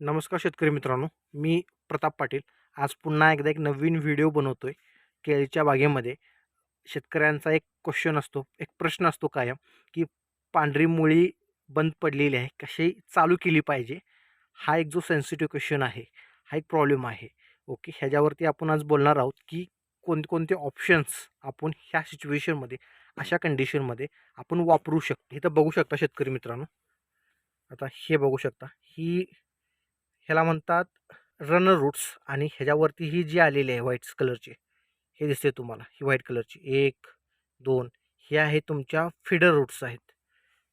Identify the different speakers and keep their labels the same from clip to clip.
Speaker 1: नमस्कार शेतकरी मित्रांनो मी प्रताप पाटील. आज पुन्हा एकदा एक नवीन व्हिडिओ बनवतो आहे केळीच्या बागेमध्ये शेतकऱ्यांचा एक क्वेश्चन असतो एक प्रश्न असतो कायम की पांढरी मुळी बंद पडलेली आहे कशी चालू केली पाहिजे? हा एक जो सेन्सिटिव्ह क्वेश्चन आहे हा एक प्रॉब्लेम आहे. ओके ह्याच्यावरती आपण आज बोलणार आहोत की कोणकोणते ऑप्शन्स आपण ह्या सिच्युएशनमध्ये अशा कंडिशनमध्ये आपण वापरू शकतो. इथं बघू शकता शेतकरी मित्रांनो. आता हे बघू शकता. ही ह्याला म्हणतात रनर रूट्स आणि ह्याच्यावरती ही जी आलेली आहे व्हाईट कलरची हे दिसते तुम्हाला ही व्हाईट कलरची एक दोन हे आहे तुमच्या फिडर रूट्स आहेत.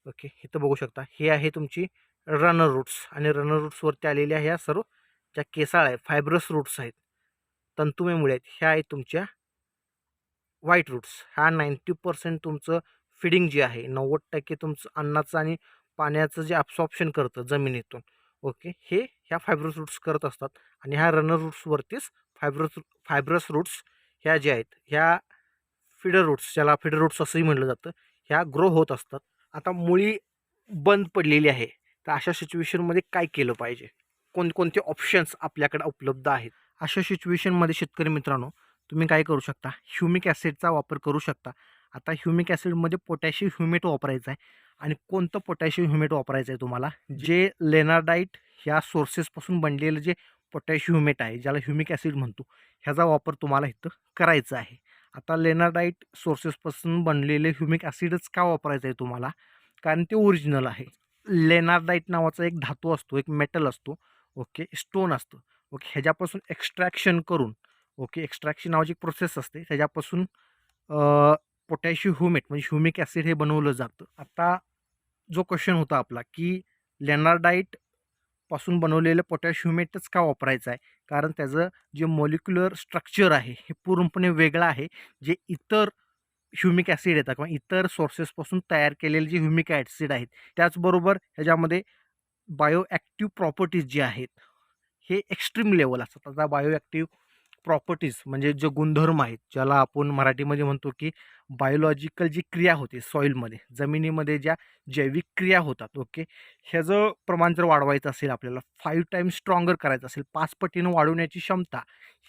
Speaker 1: ओके इथं बघू शकता. हे आहे तुमची रनर रूट्स आणि रनर रूट्सवरती आलेल्या ह्या सर्व ज्या केसाळ आहे फायब्रस रूट्स आहेत तंतुमेमुळे आहेत ह्या आहेत तुमच्या व्हाईट रूट्स ह्या नाईंटी पर्सेंट तुमचं फिडिंग जे आहे नव्वद टक्के तुमचं अन्नाचं आणि पाण्याचं जे ॲब्सॉर्प्शन करतं जमिनीतून. ओके हे ह्या फायब्रस रूट्स करत असतात आणि ह्या रनर रूट्सवरतीच फायब्रस फायब्रस रूट्स ह्या ज्या आहेत ह्या फिडर रूट्स ज्याला फिडर रूट्स असंही म्हटलं जातं ह्या ग्रो होत असतात. आता मुळी बंद पडलेली आहे तर अशा सिच्युएशनमध्ये काय केलं पाहिजे? कोणकोणते ऑप्शन्स आपल्याकडे उपलब्ध आहेत? अशा सिच्युएशनमध्ये शेतकरी मित्रांनो तुम्ही काय करू शकता? ह्युमिक ॲसिडचा वापर करू शकता. आता ह्युमिक ॲसिडमध्ये पोटॅशियम ह्युमेट वापरायचं आहे. आणि कोणतं पोटॅशियम ह्युमेट वापरायचं आहे तुम्हाला? जे लेनार्डाईट ह्या सोर्सेसपासून बनलेलं जे पोटॅशियम ह्युमेट आहे ज्याला ह्युमिक ॲसिड म्हणतो ह्याचा वापर तुम्हाला इथं करायचा आहे. आता लेनार्डाईट सोर्सेसपासून बनलेले ह्युमिक ॲसिडच का वापरायचं आहे तुम्हाला? कारण ते ओरिजिनल आहे. लेनार्डाईट नावाचा एक धातू असतो एक मेटल असतो ओके स्टोन असतं. ओके ह्याच्यापासून एक्स्ट्रॅक्शन करून ओके एक्स्ट्रॅक्शन नावाची एक प्रोसेस असते. त्याच्यापासून पोटॅशियम ह्युमेट म्हणजे ह्युमिक ॲसिड हे बनवलं जातं. आता जो क्वेश्चन होता आपला की लेनार्डाईटपासून बनवलेलं पोटॅशियम ह्युमेटच का वापरायचं आहे? कारण त्याचं जे मॉलिक्युलर स्ट्रक्चर आहे हे पूर्णपणे वेगळं आहे. जे इतर ह्युमिक ॲसिड येतात किंवा इतर सोर्सेसपासून तयार केलेले जे ह्युमिक ॲसिड आहेत त्याचबरोबर ह्याच्यामध्ये बायो ॲक्टिव्ह प्रॉपर्टीज जे आहेत हे एक्स्ट्रीम लेवल असतात. आता बायोॲक्टिव्ह प्रॉपर्टीज म्हणजे जे गुणधर्म आहेत ज्याला आपण मराठीमध्ये म्हणतो की बायोलॉजिकल जी क्रिया होते सॉईलमध्ये जमिनीमध्ये ज्या जैविक क्रिया होतात ओके ह्याचं प्रमाण जर वाढवायचं असेल आपल्याला फाईव्ह टाईम स्ट्रॉंगर करायचं असेल पाच पटीनं वाढवण्याची क्षमता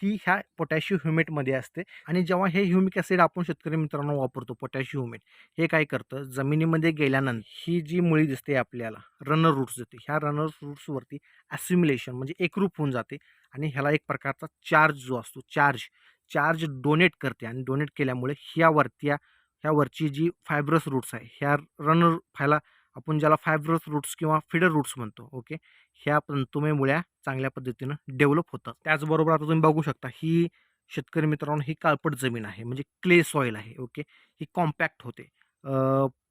Speaker 1: ही ह्या पोटॅशियम ह्युमेटमध्ये असते. आणि जेव्हा हे ह्युमिक ॲसिड आपण शेतकरी मित्रांनो वापरतो पोटॅशियम ह्युमेट हे काय करतं? जमिनीमध्ये गेल्यानंतर ही जी मुळी दिसते आपल्याला रनर रूट्स देते. ह्या रनर रूट्सवरती ॲसिम्युलेशन म्हणजे एकरूप होऊन जाते. आणि ह्याला एक प्रकारचा चार्ज जो असतो चार्ज चार्ज डोनेट करते आणि डोनेट केल्यामुळे ह्यावरती ह्यावरची जी फायब्रस रूट्स आहे ह्या रनर ह्याला आपण ज्याला फायब्रस रूट्स किंवा फिडर रूट्स म्हणतो ओके ह्या तंतुमेमुळे चांगल्या पद्धतीनं डेव्हलप होतात त्याचबरोबर आता तुम्ही बघू शकता ही शेतकरी मित्रांनो ही काळपट जमीन आहे म्हणजे क्ले सॉईल आहे ओके ही कॉम्पॅक्ट होते.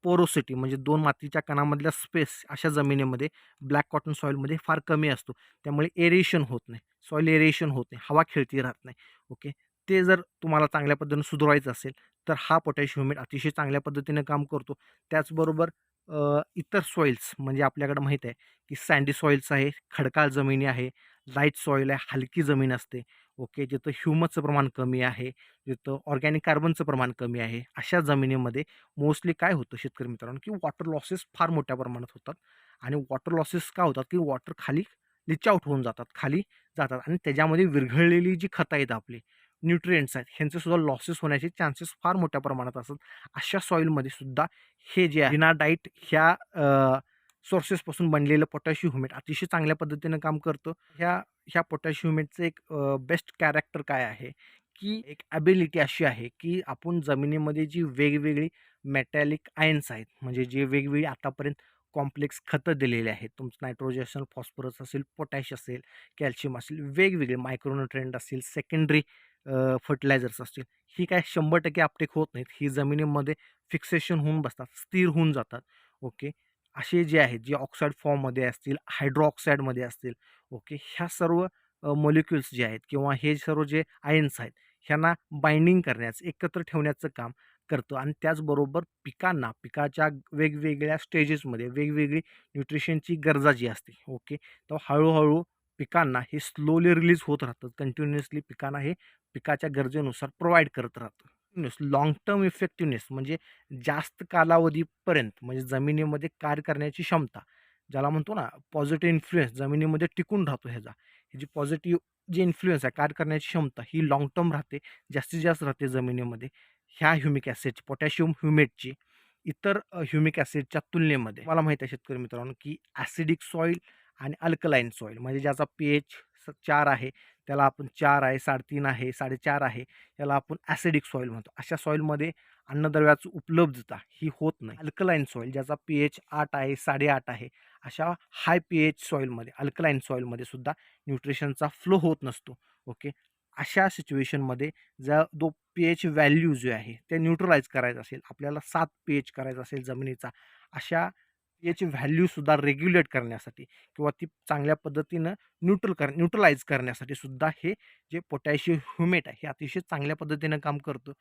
Speaker 1: पोरोसिटी म्हणजे दोन मातीच्या कणामधल्या स्पेस अशा जमिनीमध्ये ब्लॅक कॉटन सॉईलमध्ये फार कमी असतो. त्यामुळे एरेशन होत नाही. सॉईल एरेशन होत नाही. हवा खेळती राहत नाही. ओके? ते जर तुम्हाला चांगल्या पद्धतीनं सुधारायचं असेल तर हा पोटॅशियम ह्युमेट अतिशय चांगल्या पद्धतीने काम करतो. त्याचबरोबर इतर सॉईल्स म्हणजे आपल्याकडं माहीत आहे की सँडी सॉईल्स आहे खडकाळ जमिनी आहे लाइट सॉईल आहे हलकी जमीन असते. ओके जिथं ह्युमसचं प्रमाण कमी आहे जिथं ऑर्गॅनिक कार्बनचं प्रमाण कमी आहे अशा जमिनीमध्ये मोस्टली काय होतं शेतकरी मित्रांनो की वॉटर लॉसेस फार मोठ्या प्रमाणात होतात. आणि वॉटर लॉसेस का होतात? की वॉटर खाली लिचआउट होऊन जातात खाली जातात. आणि त्याच्यामध्ये विरघळलेली जी खतं आहेत आपली न्यूट्रिएंट्स आहेत ह्यांचेसुद्धा लॉसेस होण्याचे चान्सेस फार मोठ्या प्रमाणात असतात. अशा सॉईलमध्ये सुद्धा हे जे आहे डाईट ह्या सोर्सेसपासून बनलेलं पोटॅशियम ह्युमेट अतिशय चांगल्या पद्धतीनं काम करतं. ह्या ह्या पोटॅशियम ह्युमेटचं एक बेस्ट कॅरेक्टर काय आहे? की एक ॲबिलिटी अशी आहे की आपण जमिनीमध्ये जी वेगवेगळी मेटॅलिक आयन्स आहेत म्हणजे जे वेगवेगळी आतापर्यंत कॉम्प्लेक्स खतं दिलेले आहेत. तुमचं नायट्रोजन असेल फॉस्फरस असेल पोटॅश असेल कॅल्शियम असेल वेगवेगळे मायक्रोन्युट्रेंट असतील सेकंडरी फर्टिलायझर्स असतील. ही काय शंभर टक्के आपटेक होत नाहीत. ही जमिनीमध्ये फिक्सेशन होऊन बसतात स्थिर होऊन जातात. ओके? असे जे आहेत जे ऑक्साईड फॉर्ममध्ये असतील हायड्रोऑक्साईडमध्ये असतील ओके ह्या सर्व मॉलिक्युल्स जे आहेत किंवा हे सर्व जे आयन्स आहेत ह्यांना बाइंडिंग करण्याचं एकत्र ठेवण्याचं काम करतं आणि त्याचबरोबर पिकांना पिकाच्या वेगवेगळ्या स्टेजेसमध्ये वेगवेगळी न्यूट्रिशनची गरजा जी असते ओके तर हळूहळू पिकांना हे स्लोली रिलीज होत राहतं. कंटिन्युअसली पिकांना हे पिकाच्या गरजेनुसार प्रोव्हाइड करत राहतं. लाँग टर्म इफेक्टिव्हनेस म्हणजे जास्त कालावधीपर्यंत म्हणजे जमिनीमध्ये कार्य करण्याची क्षमता ज्याला म्हणतो ना पॉझिटिव्ह इन्फ्लुएन्स जमिनीमध्ये टिकून राहतो ह्याचा. ह्याची पॉझिटिव्ह जी इन्फ्लुएन्स आहे कार्य करण्याची क्षमता ही लाँग टर्म राहते जास्तीत जास्त राहते जमिनीमध्ये. ह्या ह्युमिक ॲसिडची पोटॅशियम ह्युमेटची इतर ह्युमिक ॲसिडच्या तुलनेमध्ये. मला माहीत आहे शेतकरी मित्रांनो की ॲसिडिक सॉईल आणि अल्कलाईन सॉईल म्हणजे ज्याचा पी एच चार आहे त्याला आपण चार आहे साडेतीन आहे साडेचार आहे याला आपण ॲसिडिक सॉईल म्हणतो. अशा सॉईलमध्ये अन्नद्रव्याची उपलब्धता ही होत नाही. अल्कलाईन सॉईल ज्याचा पी एच आठ आहे साडेआठ आहे अशा हाय पी एच सॉईलमध्ये अल्कलाईन सॉईलमध्ये सुद्धा न्यूट्रिशनचा फ्लो होत नसतो. ओके? अशा सिच्युएशनमध्ये जर जो पी एच व्हॅल्यू जो आहे ते न्यूट्रलाइज करायचं असेल आपल्याला सात पी एच करायचा असेल जमिनीचा अशा याची व्हॅल्यूसुद्धा रेग्युलेट करण्यासाठी किंवा ती चांगल्या पद्धतीनं न्यूट्रल कर न्यूट्रलाइज करण्यासाठी सुद्धा हे जे पोटॅशियम ह्युमेट आहे हे अतिशय चांगल्या पद्धतीनं काम करतं.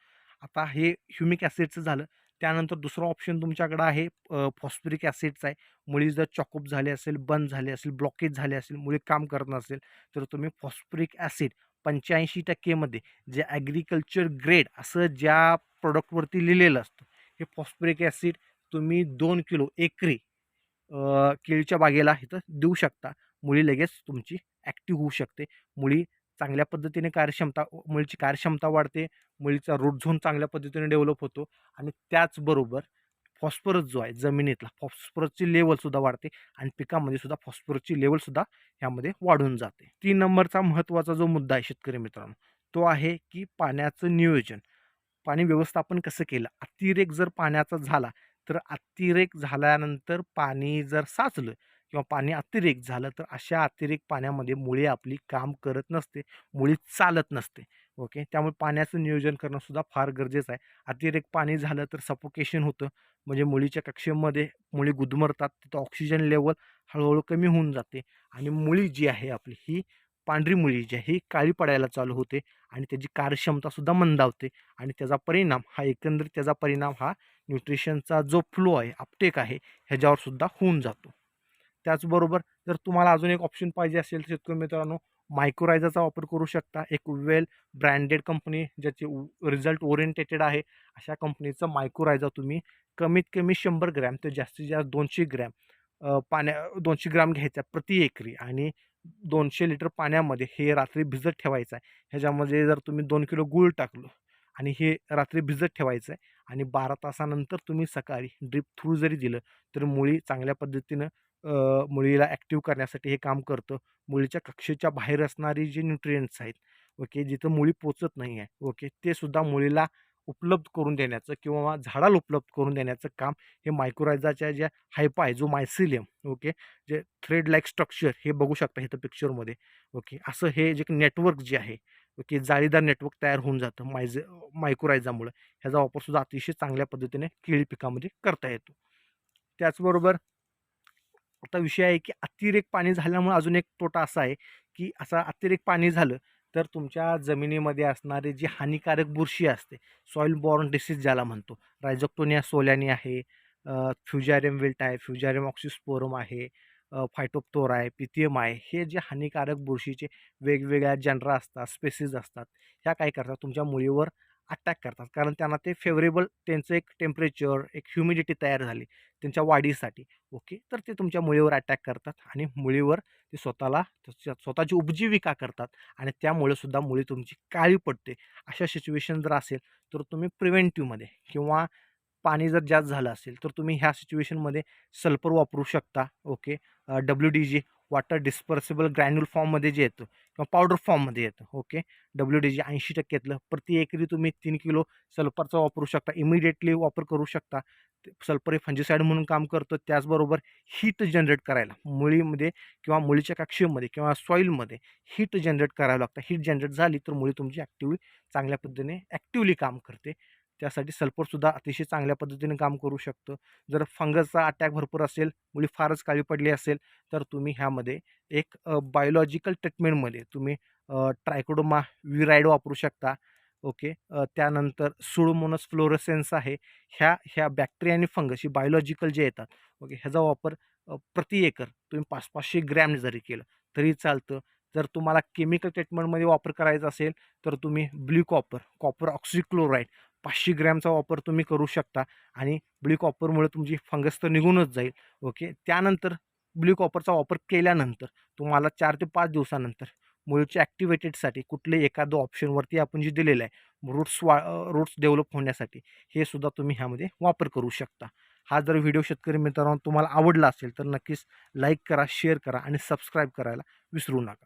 Speaker 1: आता हे ह्युमिक ॲसिडचं झालं त्यानंतर दुसरं ऑप्शन तुमच्याकडं आहे फॉस्फरिक ॲसिडचं आहे. मुळी जर चॉकअप झाले असेल बंद झाले असेल ब्लॉकेज झाले असेल मुळी काम करत नसेल तर तुम्ही फॉस्फरिक ॲसिड पंच्याऐंशी टक्केमध्ये जे ॲग्रिकल्चर ग्रेड असं ज्या प्रॉडक्टवरती लिहिलेलं असतं हे फॉस्फरिक ॲसिड तुम्ही दोन किलो एकरी केळीच्या बागेला इथं देऊ शकता. मुळी लगेच तुमची ॲक्टिव्ह होऊ शकते. मुळी चांगल्या पद्धतीने कार्यक्षमता मुळीची कार्यक्षमता वाढते. मुळीचा रूट झोन चांगल्या पद्धतीने डेव्हलप होतो आणि त्याचबरोबर फॉस्फरस जो आहे जमिनीतला फॉस्फरसची लेवलसुद्धा वाढते आणि पिकामध्ये सुद्धा फॉस्फरसची लेवलसुद्धा ह्यामध्ये वाढून जाते. तीन नंबरचा महत्त्वाचा जो मुद्दा आहे शेतकरी मित्रांनो तो आहे की पाण्याचं नियोजन. पाणी व्यवस्थापन कसं केलं? अतिरेक जर पाण्याचा झाला तर अतिरेक झाल्यानंतर पाणी जर साचलं किंवा पाणी अतिरेक झालं तर अशा अतिरेक पाण्यामध्ये मुळी आपली काम करत नसते मुळी चालत नसते. ओके? त्यामुळे पाण्याचं नियोजन करणंसुद्धा फार गरजेचं आहे. अतिरेक पाणी झालं तर सफोकेशन होतं. म्हणजे मुळीच्या कक्षेमध्ये मुळी गुदमरतात तिथं ऑक्सिजन लेवल हळूहळू कमी होऊन जाते आणि मुळी जी आहे आपली ही पांढरी मुळी जी आहे ही काळी पडायला चालू होते आणि त्याची कार्यक्षमतासुद्धा मंदावते आणि त्याचा परिणाम हा एकंदरीत त्याचा परिणाम हा न्यूट्रिशनचा जो फ्लो आहे अपटेक आहे ह्याच्यावरसुद्धा होऊन जातो. त्याचबरोबर जर तुम्हाला अजून एक ऑप्शन पाहिजे असेल तर शेतकरी मित्रांनो मायक्रोरायझाचा वापर करू शकता. एक वेल ब्रँडेड कंपनी ज्याचे रिझल्ट ओरिएंटेटेड आहे अशा कंपनीचं मायक्रोरायझा तुम्ही कमीत कमी शंभर ग्रॅम ते जास्तीत जास्त दोनशे ग्रॅम पाण्या दोनशे ग्रॅम घ्यायचा प्रति एकरी आणि दोनशे लिटर पाण्यामध्ये हे रात्री भिजत ठेवायचं आहे. ह्याच्यामध्ये जर तुम्ही दोन किलो गूळ टाकलो आणि हे रात्री भिजत ठेवायचं आहे आणि बारा तासानंतर तुम्ही सकाळी ड्रिप थ्रू जरी दिलं तर मुळी चांगल्या पद्धतीनं मुळीला ॲक्टिव्ह करण्यासाठी हे काम करतं. मुळीच्या कक्षेच्या बाहेर असणारी जी न्यूट्रियंट्स आहेत ओके जिथं मुळी पोचत नाही आहे ओके ते सुद्धा मुळीला उपलब्ध करून देण्याचं किंवा झाडाला उपलब्ध करून देण्याचं काम हे मायक्रोरायझाच्या ज्या हायपा आहे जो मायसिलियम ओके जे थ्रेड लाईक स्ट्रक्चर हे बघू शकता इथं पिक्चरमध्ये ओके असं हे जे नेटवर्क जे आहे ओके जाळीदार नेटवर्क तयार होऊन जातं मायझ मायक्रोरायझामुळं ह्याचा वापरसुद्धा अतिशय चांगल्या पद्धतीने केळी पिकामध्ये करता येतो. त्याचबरोबर आता विषय आहे की अतिरेक पाणी झाल्यामुळे अजून एक तोटा असा आहे की असा अतिरेक पाणी झालं तर तुमच्या जमिनीमध्ये असणारी जी हानिकारक बुरशी असते सॉईल बॉर्न डिसीज ज्याला म्हणतो रायझोक्टोनिया सोल्यानी आहे फ्युजॅरियम विल्ट आहे फ्युजॅरियम ऑक्सिस्पोरम आहे फायटोप्तोर आहे पिथियम आहे हे जे हानिकारक बुरशीचे वेगवेगळ्या जनरा असतात स्पेसिस असतात ह्या काय करतात? तुमच्या मुळीवर अटॅक करतात. कारण त्यांना ते फेवरेबल त्यांचं एक टेम्परेचर एक ह्युमिडिटी तयार झाली त्यांच्या वाढीसाठी. ओके? तर ते तुमच्या मुळीवर अटॅक करतात आणि मुळीवर ते स्वतःला स्वतःची उपजीविका करतात आणि त्यामुळे सुद्धा मुळी तुमची काळी पडते. अशा सिच्युएशन जर असेल तर तुम्ही प्रिव्हेंटिव्हमध्ये किंवा पाणी जर जास्त झालं असेल तर तुम्ही ह्या सिच्युएशनमध्ये सल्फर वापरू शकता. Okay? W D G water dispersible granule फॉर्ममध्ये जे येतं किंवा पावडर फॉर्ममध्ये येतं ओके डब्ल्यू डी जी ऐंशी टक्क्यातलं प्रति एकरी तुम्ही तीन किलो सल्फरचा वापरू शकता. इमिडिएटली वापर करू शकता. सल्फर हे फंजिसाईड म्हणून काम करतं. त्याचबरोबर हीट जनरेट करायला. मुळीमध्ये किंवा मुळीच्या कक्षेमध्ये किंवा सॉईलमध्ये हीट जनरेट करावं लागतं. हीट जनरेट झाली तर मुळी तुमची ॲक्टिव्ह चांगल्या पद्धतीने ॲक्टिवली काम करते. त्यासाठी सल्फरसुद्धा अतिशय चांगल्या पद्धतीने काम करू शकतं. जर फंगसचा अटॅक भरपूर असेल मुली फारच काळी पडली असेल तर तुम्ही ह्यामध्ये एक बायोलॉजिकल ट्रीटमेंटमध्ये तुम्ही ट्रायकोडोमा विराईड वापरू शकता. ओके? त्यानंतर सुडोमोनस फ्लोरोसेन्स आहे. ह्या ह्या बॅक्टेरिया आणि फंगस ही बायोलॉजिकल जे येतात ओके ह्याचा वापर प्रति एकर तुम्ही पाच पाचशे ग्रॅम जरी केलं तरी चालतं. जर तुम्हाला केमिकल ट्रीटमेंटमध्ये वापर करायचा असेल तर तुम्ही ब्ल्यू कॉपर कॉपर ऑक्सिक्लोराईड पाचशे ग्रॅमचा वापर तुम्ही करू शकता आणि ब्ल्यू कॉपरमुळे तुमची फंगस तर निघूनच जाईल. ओके? त्यानंतर ब्ल्यू कॉपरचा वापर केल्यानंतर तुम्हाला चार ते पाच दिवसानंतर मुळच्या ॲक्टिवेटेडसाठी कुठले एखादं ऑप्शनवरती आपण जे दिलेलं आहे रूट्स वा रूट्स डेव्हलप होण्यासाठी हे सुद्धा तुम्ही ह्यामध्ये वापर करू शकता. हा जर व्हिडिओ शेतकरी मित्रांनो तुम्हाला आवडला असेल तर नक्कीच लाईक करा शेअर करा आणि सबस्क्राईब करायला विसरू नका.